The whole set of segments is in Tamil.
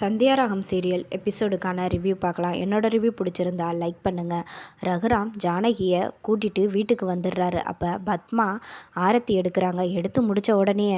சந்தியாராகம் சீரியல் எபிசோடுக்கான ரிவ்யூ பார்க்கலாம். என்னோட ரிவ்யூ பிடிச்சிருந்தா லைக் பண்ணுங்கள் ரகுராம் ஜானகியை கூட்டிகிட்டு வீட்டுக்கு வந்துடுறாரு. அப்போ பத்மா ஆரத்தி எடுக்கிறாங்க. எடுத்து முடித்த உடனே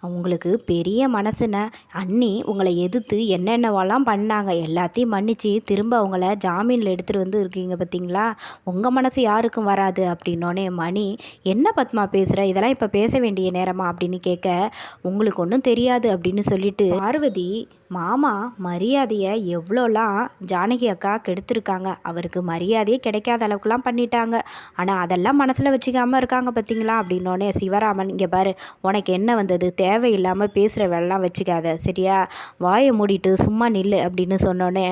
உங்களுக்கு பெரிய மனசுன. அண்ணி உங்களை எதிர்த்து என்னென்னவெல்லாம் பண்ணாங்க. எல்லாத்தையும் மன்னித்து திரும்ப அவங்கள ஜாமீனில் எடுத்துகிட்டு வந்து இருக்கீங்க பார்த்தீங்களா உங்கள் மனசு யாருக்கும் வராது அப்படின்னோடனே மணி என்ன பத்மா பேசுகிற இதெல்லாம் இப்போ பேச வேண்டிய நேரமா? அப்படின்னு கேட்க உங்களுக்கு ஒன்றும் தெரியாது அப்படின்னு சொல்லிட்டு பார்வதி மாமா மரியாதையை எவ்வளோலாம் ஜானகி அக்கா கெடுத்துருக்காங்க. அவருக்கு மரியாதையே கிடைக்காத அளவுக்குலாம் பண்ணிட்டாங்க. ஆனால் அதெல்லாம் மனசில் வச்சுக்காமல் இருக்காங்க பார்த்தீங்களா அப்படின்னோடனே சிவராமன் இங்கே பாரு உனக்கு என்ன வந்தது? தேவையில்லாமல் பேசுகிற வேலைலாம் வச்சுக்காத சரியா? வாயை மூடிட்டு சும்மா நில்லு அப்படின்னு சொன்னோடனே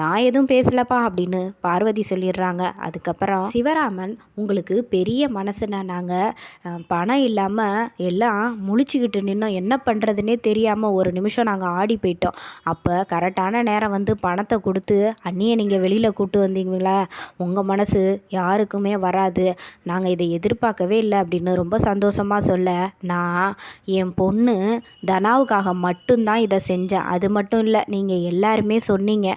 நான் எதுவும் பேசலப்பா அப்படின்னு பார்வதி சொல்லிடுறாங்க. அதுக்கப்புறம் சிவராமன் உங்களுக்கு பெரிய மனசுனா நாங்கள் பணம் இல்லாமல் எல்லாம் முழிச்சுக்கிட்டு நின்னோம். என்ன பண்ணுறதுனே தெரியாமல் ஒரு நிமிஷம் நாங்கள் ஆடி போயிட்டோம். அப்போ கரெக்டான நேரம் வந்து பணத்தை கொடுத்து அண்ணியை நீங்கள் வெளியில் கூப்பிட்டு வந்தீங்களா? உங்கள் மனசு யாருக்குமே வராது. நாங்கள் இதை எதிர்பார்க்கவே இல்லை. அப்படின்னு ரொம்ப சந்தோஷமாக சொல்ல நான் என் பொண்ணு தனாவுக்காக மட்டும்தான் இதை செஞ்சேன். அது மட்டும் இல்லை நீங்கள் எல்லாருமே சொன்னீங்க.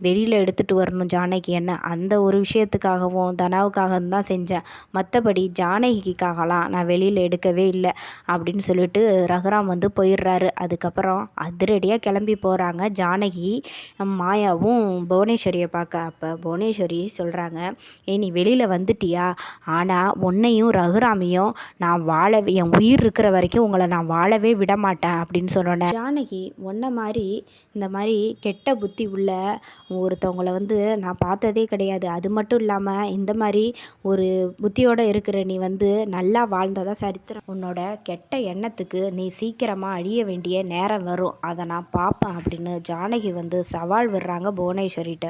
வெளியில் எடுத்துகிட்டு வரணும் ஜானகி என்ன? அந்த ஒரு விஷயத்துக்காகவும் தனாவுக்காக தான் செஞ்சேன். மற்றபடி ஜானகிக்காகலாம் நான் வெளியில் எடுக்கவே இல்லை அப்படின்னு சொல்லிட்டு ரகுராம் வந்து போயிடுறாரு. அதுக்கப்புறம் அதிரடியாக கிளம்பி போகிறாங்க ஜானகி மாயாவும் புவனேஸ்வரியை பார்க்க. அப்போ புவனேஸ்வரி சொல்கிறாங்க ஏ நீ வெளியில் வந்துட்டியா? ஆனால் உன்னையும் ரகுராமையும் நான் வாழ என் உயிர் இருக்கிற வரைக்கும் உங்களை நான் வாழவே விட மாட்டேன் அப்படின்னு சொன்னோன்னே ஜானகி உன்ன மாதிரி இந்த மாதிரி கெட்ட புத்தி உள்ள ஒருத்தவங்கள வந்து நான் பார்த்ததே கிடையாது. அது மட்டும் இல்லாமல் இந்த மாதிரி ஒரு புத்தியோடு இருக்கிற நீ வந்து நல்லா வாழ்ந்ததா சரித்திரம். உன்னோட கெட்ட எண்ணத்துக்கு நீ சீக்கிரமாக அழிய வேண்டிய நேரம் வரும். அதை நான் பார்ப்பேன் அப்படின்னு ஜானகி வந்து சவால் விடுறாங்க புவனேஸ்வரிகிட்ட